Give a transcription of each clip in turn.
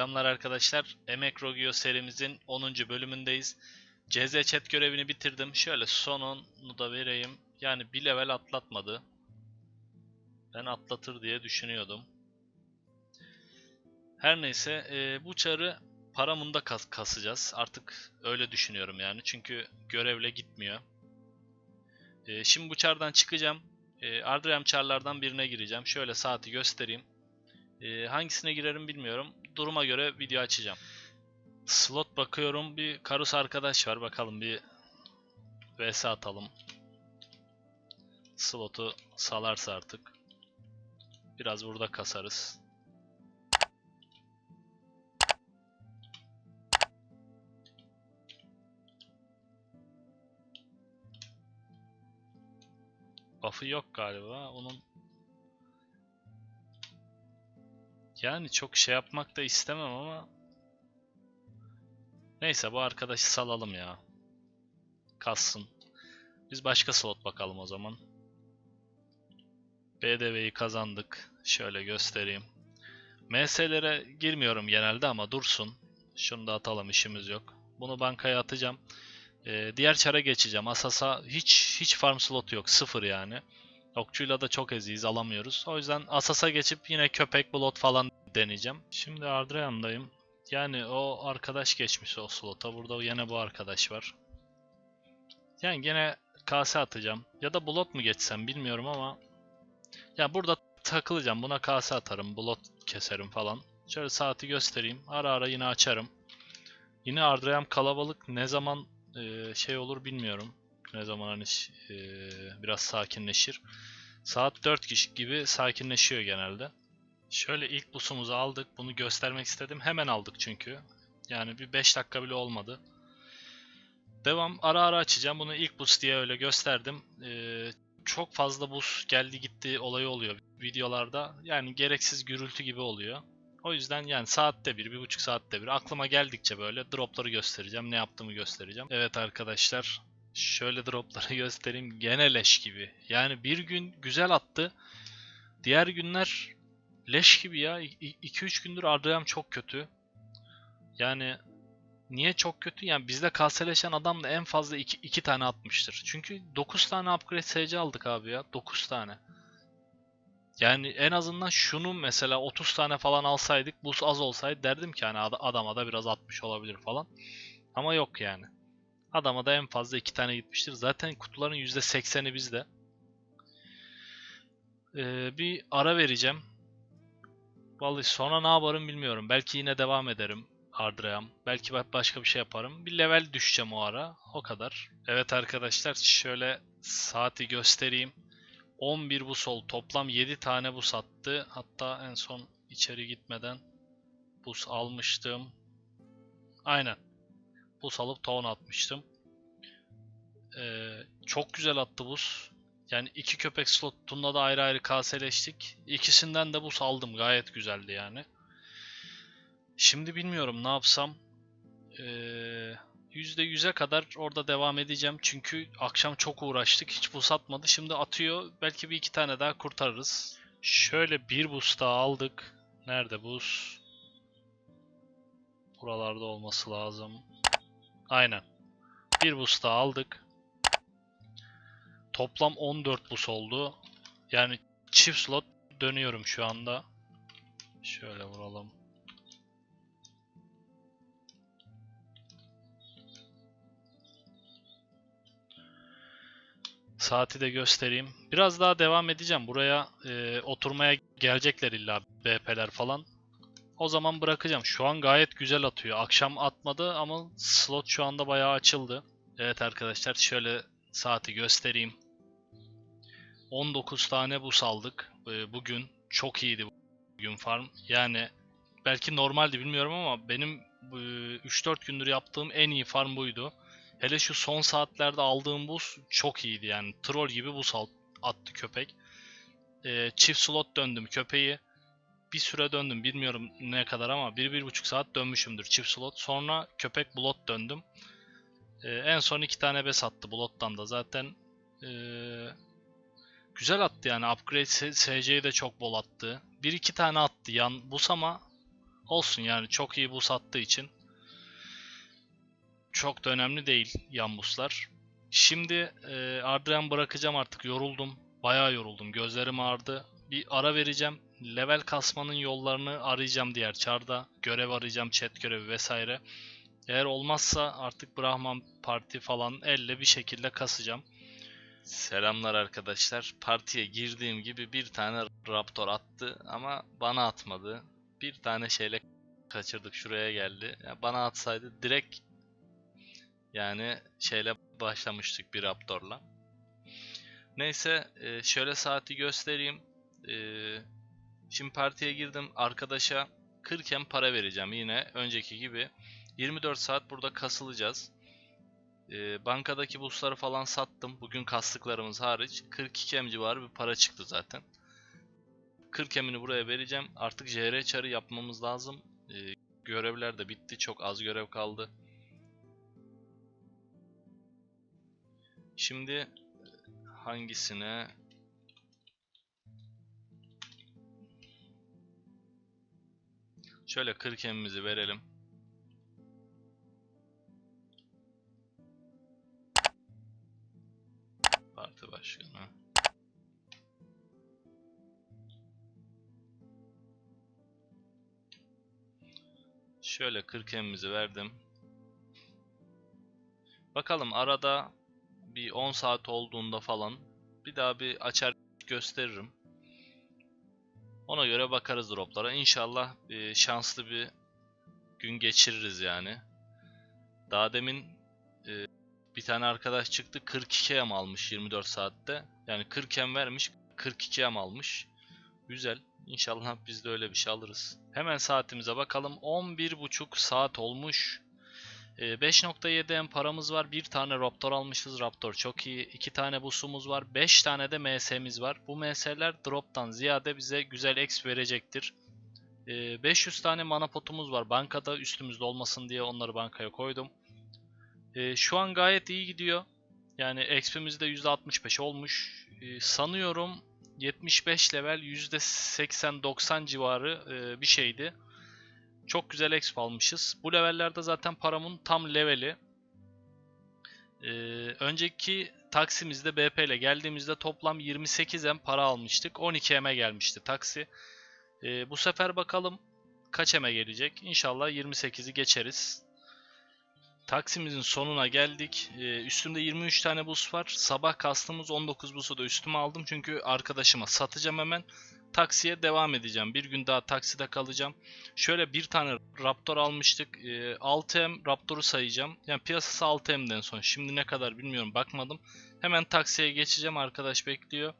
Selamlar arkadaşlar. Emek Rogio serimizin 10. bölümündeyiz. CZ chat görevini bitirdim. Şöyle sonunu da vereyim. Yani bir level atlatmadı. Ben atlatır diye düşünüyordum. Her neyse e, bu çarı paramında kas kasacağız. Artık öyle düşünüyorum yani. Çünkü görevle gitmiyor. E, şimdi bu çardan çıkacağım. E, Ardrem çarlardan birine gireceğim. Şöyle saati göstereyim. Ee, hangisine girerim bilmiyorum. Duruma göre video açacağım. Slot bakıyorum. Bir Karus arkadaş var. Bakalım bir vs atalım. Slotu salarsa artık. Biraz burada kasarız. Buff'ı yok galiba. Onun Yani çok şey yapmak da istemem ama Neyse bu arkadaşı salalım ya. Kassın. Biz başka slot bakalım o zaman. BDV'yi kazandık. Şöyle göstereyim. MS'lere girmiyorum genelde ama dursun. Şunu da atalım işimiz yok. Bunu bankaya atacağım. Ee, diğer çara geçeceğim. Asas'a hiç hiç farm slot yok. Sıfır yani. Okçuyla da çok eziyiz alamıyoruz. O yüzden Asas'a geçip yine köpek blot falan deneyeceğim. Şimdi Ardream'dayım. Yani o arkadaş geçmiş o slota. Burada yine bu arkadaş var. Yani gene kase atacağım. Ya da blot mu geçsem bilmiyorum ama ya burada takılacağım. Buna kase atarım. Blot keserim falan. Şöyle saati göstereyim. Ara ara yine açarım. Yine Ardream kalabalık. Ne zaman şey olur bilmiyorum. Ne zaman hani e, biraz sakinleşir. Saat 4 kişi gibi sakinleşiyor genelde. Şöyle ilk busumuzu aldık. Bunu göstermek istedim. Hemen aldık çünkü. Yani bir 5 dakika bile olmadı. Devam. Ara ara açacağım. Bunu ilk bus diye öyle gösterdim. Ee, çok fazla bus geldi gitti olayı oluyor videolarda. Yani gereksiz gürültü gibi oluyor. O yüzden yani saatte bir, bir buçuk saatte bir aklıma geldikçe böyle dropları göstereceğim. Ne yaptığımı göstereceğim. Evet arkadaşlar. Şöyle dropları göstereyim. Gene leş gibi. Yani bir gün güzel attı. Diğer günler leş gibi ya. 2-3 gündür Ardrem çok kötü. Yani niye çok kötü? Yani bizde kaseleşen adam da en fazla 2 tane atmıştır. Çünkü 9 tane upgrade SC aldık abi ya. 9 tane. Yani en azından şunu mesela 30 tane falan alsaydık buz az olsaydı derdim ki hani adama da biraz atmış olabilir falan. Ama yok yani. Adama da en fazla 2 tane gitmiştir. Zaten kutuların %80'i bizde. Ee, bir ara vereceğim. Vallahi sonra ne yaparım bilmiyorum. Belki yine devam ederim Ardream. Belki başka bir şey yaparım. Bir level düşeceğim o ara. O kadar. Evet arkadaşlar şöyle saati göstereyim. 11 bu sol toplam 7 tane bus attı. Hatta en son içeri gitmeden bus almıştım. Aynen. Bus alıp tavan atmıştım. Ee, çok güzel attı bus. Yani iki köpek slotunda da ayrı ayrı kaseleştik. İkisinden de bus aldım. Gayet güzeldi yani. Şimdi bilmiyorum ne yapsam. Ee, %100'e kadar orada devam edeceğim. Çünkü akşam çok uğraştık. Hiç bus atmadı. Şimdi atıyor. Belki bir iki tane daha kurtarırız. Şöyle bir bus daha aldık. Nerede bus? Buralarda olması lazım. Aynen. Bir bus daha aldık. Toplam 14 bus oldu. Yani çift slot dönüyorum şu anda. Şöyle vuralım. Saati de göstereyim. Biraz daha devam edeceğim. Buraya e, oturmaya gelecekler illa BP'ler falan. O zaman bırakacağım. Şu an gayet güzel atıyor. Akşam atmadı ama slot şu anda bayağı açıldı. Evet arkadaşlar şöyle saati göstereyim. 19 tane bus aldık e, bugün. Çok iyiydi bugün farm. Yani belki normaldi bilmiyorum ama benim 3-4 gündür yaptığım en iyi farm buydu. Hele şu son saatlerde aldığım bus çok iyiydi yani. Troll gibi bus attı köpek. E, çift slot döndüm köpeği. Bir süre döndüm bilmiyorum ne kadar ama 1-1,5 saat dönmüşümdür çift slot. Sonra köpek blot döndüm. E, en son iki tane bes attı blottan da zaten. Eee Güzel attı yani. Upgrade SC'yi de çok bol attı. Bir iki tane attı yan bus ama olsun yani çok iyi boost attığı için çok da önemli değil yan boostlar. Şimdi e, Adrian bırakacağım artık yoruldum. Bayağı yoruldum. Gözlerim ağrıdı. Bir ara vereceğim. Level kasmanın yollarını arayacağım diğer çarda. Görev arayacağım, chat görevi vesaire. Eğer olmazsa artık Brahman Parti falan elle bir şekilde kasacağım. Selamlar arkadaşlar. Partiye girdiğim gibi bir tane Raptor attı ama bana atmadı. Bir tane şeyle kaçırdık şuraya geldi. Ya bana atsaydı direkt yani şeyle başlamıştık bir Raptor'la. Neyse e, şöyle saati göstereyim. E, Şimdi partiye girdim. Arkadaşa 40 em para vereceğim yine önceki gibi. 24 saat burada kasılacağız. Ee, bankadaki busları falan sattım. Bugün kastıklarımız hariç. 42 em civarı bir para çıktı zaten. 40 emini buraya vereceğim. Artık JR çarı yapmamız lazım. Ee, görevler de bitti. Çok az görev kaldı. Şimdi hangisine Şöyle 40 emimizi verelim. Parti başkanı. Şöyle 40 emimizi verdim. Bakalım arada bir 10 saat olduğunda falan bir daha bir açar gösteririm. Ona göre bakarız droplara. İnşallah e, şanslı bir gün geçiririz yani. Daha demin e, bir tane arkadaş çıktı 42 em almış 24 saatte. Yani 40 em vermiş 42 em almış. Güzel. İnşallah biz de öyle bir şey alırız. Hemen saatimize bakalım. 11.5 saat olmuş. E, 5.7 em paramız var. Bir tane Raptor almışız. Raptor çok iyi. İki tane busumuz var. 5 tane de MS'miz var. Bu MS'ler drop'tan ziyade bize güzel exp verecektir. E, 500 tane mana potumuz var. Bankada üstümüzde olmasın diye onları bankaya koydum. E, şu an gayet iyi gidiyor. Yani exp'imiz de %65 olmuş. Sanıyorum 75 level %80-90 civarı e, bir şeydi. Çok güzel exp almışız. Bu levellerde zaten paramın tam leveli. Ee, önceki taksimizde BP ile geldiğimizde toplam 28 M para almıştık. 12 M'e gelmişti taksi. Ee, bu sefer bakalım kaç M'e gelecek. İnşallah 28'i geçeriz. Taksimizin sonuna geldik. Ee, üstümde 23 tane bus var. Sabah kastımız 19 busu da üstüme aldım. Çünkü arkadaşıma satacağım hemen taksiye devam edeceğim. Bir gün daha takside kalacağım. Şöyle bir tane Raptor almıştık. E, 6M Raptor'u sayacağım. Yani piyasası 6M'den son. Şimdi ne kadar bilmiyorum bakmadım. Hemen taksiye geçeceğim. Arkadaş bekliyor.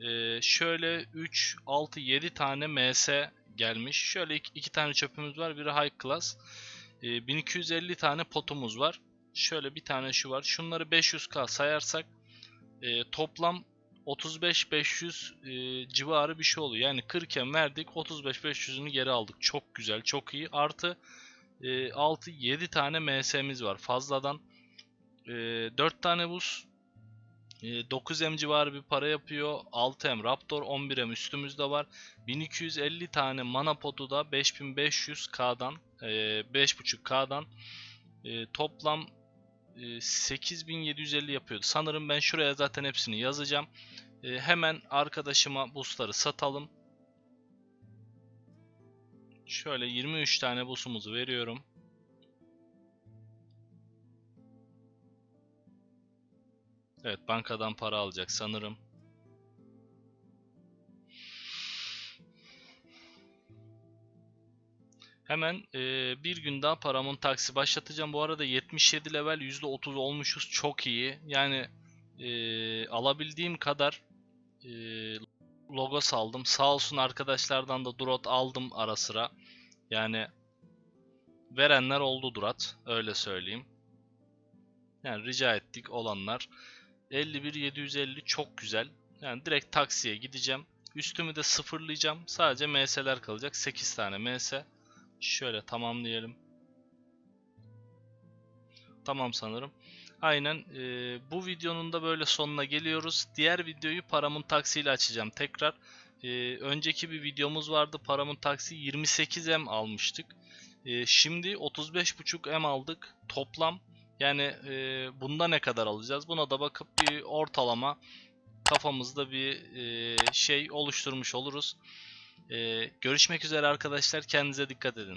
E, şöyle 3, 6, 7 tane MS gelmiş. Şöyle iki, iki tane çöpümüz var. Biri High Class. E, 1250 tane potumuz var. Şöyle bir tane şu var. Şunları 500k sayarsak e, toplam 35-500 e, civarı bir şey oluyor. Yani 40 em verdik 35-500'ünü geri aldık. Çok güzel çok iyi. Artı e, 6-7 tane MS'miz var. Fazladan e, 4 tane buz e, 9 em civarı bir para yapıyor. 6 em Raptor 11 em üstümüzde var. 1250 tane mana potu da 5500K'dan e, 5.5K'dan e, toplam 8750 yapıyordu. Sanırım ben şuraya zaten hepsini yazacağım. Ee, hemen arkadaşıma boostları satalım. Şöyle 23 tane boostumuzu veriyorum. Evet bankadan para alacak sanırım. Hemen e, bir gün daha paramın taksi başlatacağım. Bu arada 77 level %30 olmuşuz. Çok iyi. Yani e, alabildiğim kadar e, logo saldım. Sağ olsun arkadaşlardan da Durat aldım ara sıra. Yani verenler oldu Durat. Öyle söyleyeyim. Yani rica ettik olanlar. 51 çok güzel. Yani direkt taksiye gideceğim. Üstümü de sıfırlayacağım. Sadece MS'ler kalacak. 8 tane MS. Şöyle tamamlayalım. Tamam sanırım. Aynen. e, bu videonun da böyle sonuna geliyoruz. Diğer videoyu Paramount Taxi ile açacağım tekrar. E, önceki bir videomuz vardı. Paramount Taxi 28M almıştık. E, şimdi 35.5M aldık. Toplam yani e, bunda ne kadar alacağız? Buna da bakıp bir ortalama kafamızda bir e, şey oluşturmuş oluruz. E, görüşmek üzere arkadaşlar. Kendinize dikkat edin.